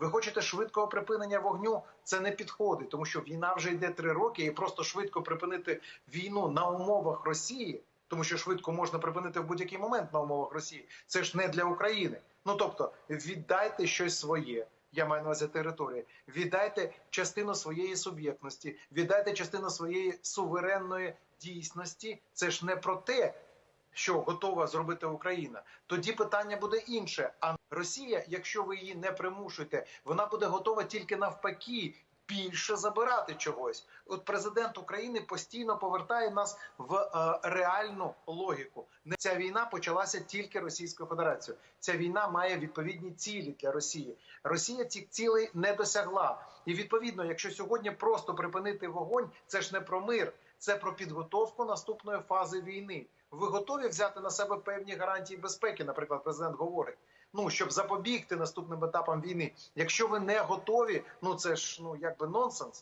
Ви хочете швидкого припинення вогню? Це не підходить, тому що війна вже йде три роки, і просто швидко припинити війну на умовах Росії, тому що швидко можна припинити в будь-який момент на умовах Росії. Це ж не для України. Ну тобто, віддайте щось своє. Я маю на увазі території. Віддайте частину своєї суб'єктності, віддайте частину своєї суверенної дійсності. Це ж не про те, що готова зробити Україна. Тоді питання буде інше. А Росія, якщо ви її не примушуєте, вона буде готова тільки навпаки. Більше забирати чогось, от президент України постійно повертає нас в е, реальну логіку. Ця війна почалася тільки Російською Федерацією. Ця війна має відповідні цілі для Росії. Росія цих цілей не досягла. І відповідно, якщо сьогодні просто припинити вогонь, це ж не про мир, це про підготовку наступної фази війни. Ви готові взяти на себе певні гарантії безпеки? Наприклад, президент говорить. Ну щоб запобігти наступним етапам війни. Якщо ви не готові, ну це ж ну якби нонсенс.